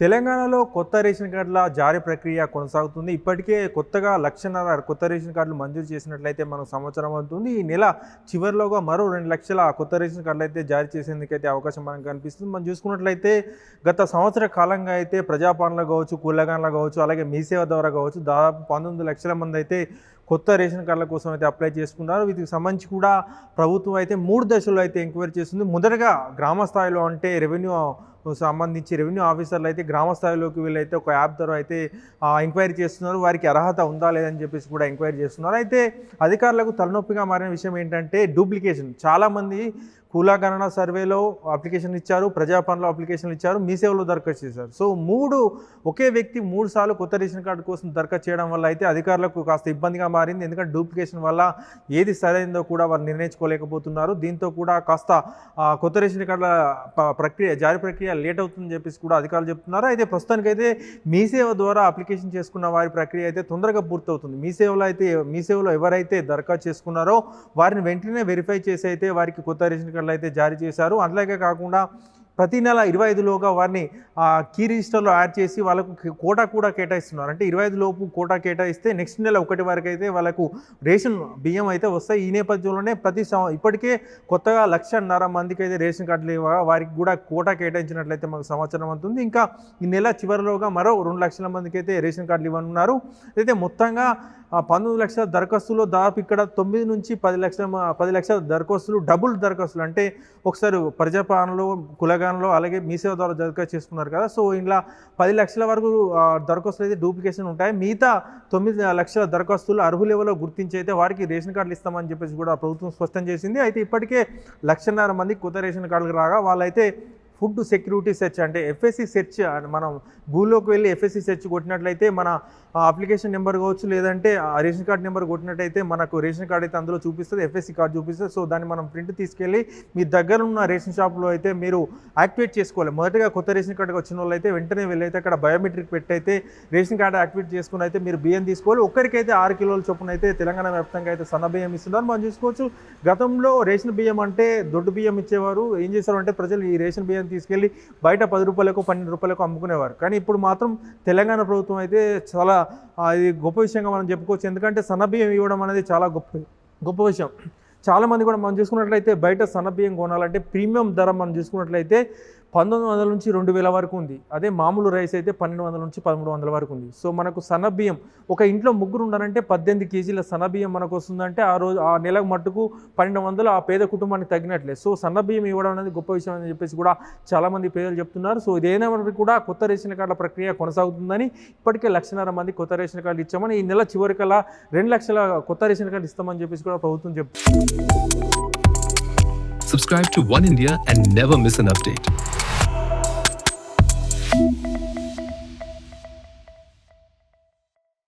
తెలంగాణలో కొత్త రేషన్ కార్డుల జారీ ప్రక్రియ కొనసాగుతుంది. ఇప్పటికే కొత్తగా లక్షన్నర కొత్త రేషన్ కార్డులు మంజూరు చేసినట్లయితే మనకు సంవత్సరం అవుతుంది ఈ నెల చివరిలోగా మరో రెండు లక్షల కొత్త రేషన్ కార్డులు అయితే జారీ చేసేందుకైతే అవకాశం మనకు కనిపిస్తుంది. మనం చూసుకున్నట్లయితే గత సంవత్సర కాలంగా అయితే ప్రజాపాలన కావచ్చు కూలగాన్ల కావచ్చు అలాగే మీసేవ ద్వారా కావచ్చు దాదాపు పంతొమ్మిది లక్షల మంది అయితే కొత్త రేషన్ కార్డుల కోసం అయితే అప్లై చేసుకున్నారు. వీటికి సంబంధించి కూడా ప్రభుత్వం అయితే మూడు దశల్లో అయితే ఎంక్వైరీ చేస్తుంది. మొదటగా గ్రామ స్థాయిలో అంటే రెవెన్యూ సంబంధించి రెవెన్యూ ఆఫీసర్లు అయితే గ్రామ స్థాయిలోకి వీళ్ళైతే ఒక యాప్ ద్వారా అయితే ఎంక్వైరీ చేస్తున్నారు. వారికి అర్హత ఉందా లేదని చెప్పేసి కూడా ఎంక్వైరీ చేస్తున్నారు. అయితే అధికారులకు తలనొప్పిగా మారిన విషయం ఏంటంటే డూప్లికేషన్. చాలామంది కులాగణన సర్వేలో అప్లికేషన్ ఇచ్చారు ప్రజాపాలనలో అప్లికేషన్లు ఇచ్చారు మీ సేవలో దరఖాస్తు చేశారు. సో మూడు ఒకే వ్యక్తి మూడు సార్లు కొత్త రేషన్ కార్డు కోసం దరఖాస్తు చేయడం వల్ల అయితే అధికారులకు కాస్త ఇబ్బందిగా మారింది. ఎందుకంటే డూప్లికేషన్ వల్ల ఏది సరైందో కూడా వారు నిర్ణయించుకోలేకపోతున్నారు. దీంతో కూడా కాస్త కొత్త రేషన్ కార్డుల ప్రక్రియ జారీ ప్రక్రియ లేట్ అవుతుందని చెప్పేసి కూడా అధికారులు చెప్తున్నారు. అయితే ప్రస్తుతానికైతే మీ సేవ ద్వారా అప్లికేషన్ చేసుకున్న వారి ప్రక్రియ అయితే తొందరగా పూర్తవుతుంది. మీ సేవలో అయితే మీ సేవలో ఎవరైతే దరఖాస్తు చేసుకున్నారో వారిని వెంటనే వెరిఫై చేసి అయితే వారికి కొత్త రేషన్ కార్డు కార్డులు అయితే జారీ చేశారు. అట్లాగే కాకుండా ప్రతి నెల ఇరవై ఐదులోగా వారిని కీ రిజిస్టర్లో యాడ్ చేసి వాళ్ళకు కోటా కూడా కేటాయిస్తున్నారు. అంటే ఇరవై ఐదు లోపు కోటా కేటాయిస్తే నెక్స్ట్ నెల ఒకటి వరకు అయితే వాళ్ళకు రేషన్ బియ్యం అయితే వస్తాయి. ఈ నేపథ్యంలోనే ప్రతి సం- ఇప్పటికే కొత్తగా లక్షన్నర మందికి అయితే రేషన్ కార్డులు వారికి కూడా కోటా కేటాయించినట్లయితే మనకు సంవత్సరం అవుతుంది ఇంకా ఈ నెల చివరిలోగా మరో రెండు లక్షల మందికి అయితే రేషన్ కార్డులు ఇవ్వనున్నారు. అయితే మొత్తంగా పంతొమ్మిది లక్షల దరఖాస్తులో దాదాపు ఇక్కడ తొమ్మిది నుంచి పది లక్షల పది లక్షల దరఖాస్తులు డబుల్ దరఖాస్తులు. అంటే ఒకసారి ప్రజాపాలనలో కులగానంలో అలాగే మీ సేవ ద్వారా దరఖాస్తు చేసుకున్నారు కదా. సో ఇలా పది లక్షల వరకు దరఖాస్తులు అయితే డూప్లికేషన్ ఉంటాయి. మిగతా తొమ్మిది లక్షల దరఖాస్తులు అర్హుల లెవెల్లో గుర్తించి అయితే వారికి రేషన్ కార్డులు ఇస్తామని చెప్పేసి కూడా ప్రభుత్వం స్పష్టం చేసింది. అయితే ఇప్పటికే లక్షన్నర మంది కొత్త రేషన్ కార్డులు రాగా వాళ్ళైతే ఫుడ్ సెక్యూరిటీ సెర్చ్ అంటే ఎఫ్ఎస్సి సెర్చ్ అని మనం గూగుల్లోకి వెళ్ళి ఎఫ్ఎస్సి సెర్చ్ కొట్టినట్లయితే మన అప్లికేషన్ నెంబర్ కావచ్చు లేదంటే ఆ రేషన్ కార్డ్ నెంబర్ కొట్టినట్టయితే మనకు రేషన్ కార్డ్ అయితే అందులో చూపిస్తుంది ఎఫ్ఎస్సి కార్డ్ చూపిస్తుంది. సో దాన్ని మనం ప్రింట్ తీసుకెళ్ళి మీ దగ్గర ఉన్న రేషన్ షాప్లో అయితే మీరు యాక్టివేట్ చేసుకోవాలి. మొదటగా కొత్త రేషన్ కార్డు వచ్చిన వాళ్ళు అయితే వెంటనే వెళ్ళైతే అక్కడ బయోమెట్రిక్ పెట్టయితే రేషన్ కార్డు యాక్టివేట్ చేసుకుని అయితే మీరు బియ్యం తీసుకోవాలి. ఒక్కరికైతే ఆరు కిలోల చొప్పున అయితే తెలంగాణ వ్యాప్తంగా అయితే సన్న బియ్యం ఇస్తున్నారు. మనం చూసుకోవచ్చు గతంలో రేషన్ బియ్యం అంటే దొడ్డు బియ్యం ఇచ్చేవారు. ఏం చేశారు అంటే ప్రజలు ఈ రేషన్ బియ్యం తీసుకెళ్ళి బయట పది రూపాయలకు పన్నెండు రూపాయలకు అమ్ముకునేవారు. కానీ ఇప్పుడు మాత్రం తెలంగాణ ప్రభుత్వం అయితే చాలా ఇది గొప్ప విషయంగా మనం చెప్పుకోవచ్చు. ఎందుకంటే సన్న బియ్యం ఇవ్వడం అనేది చాలా గొప్ప గొప్ప విషయం. చాలామంది కూడా మనం చూసుకున్నట్లయితే బయట సన్న బియ్యం కొనాలంటే ప్రీమియం ధర మనం చూసుకున్నట్లయితే పంతొమ్మిది వందల నుంచి రెండు వేల వరకు ఉంది. అదే మామూలు రైస్ అయితే పన్నెండు వందల నుంచి పదమూడు వందల వరకు ఉంది. సో మనకు సన్న బియ్యం ఒక ఇంట్లో ముగ్గురు ఉండాలంటే పద్దెనిమిది కేజీల సన్న బియ్యం మనకు వస్తుందంటే ఆ రోజు ఆ నెలకు మట్టుకు పన్నెండు వందలు ఆ పేద కుటుంబానికి తగ్గినట్లే సో సన్న బియ్యం ఇవ్వడం అనేది గొప్ప విషయం అని చెప్పేసి కూడా చాలామంది పేదలు చెప్తున్నారు. సో ఇదేమైనా కూడా కొత్త రేషన్ కార్డుల ప్రక్రియ కొనసాగుతుందని ఇప్పటికే లక్షన్నర మంది కొత్త రేషన్ కార్డులు ఇచ్చామని ఈ నెల చివరికల్లా రెండు లక్షల కొత్త రేషన్ కార్డు ఇస్తామని చెప్పేసి కూడా ప్రభుత్వం చెప్తుంది Subscribe to One India and never miss an update. Thank you.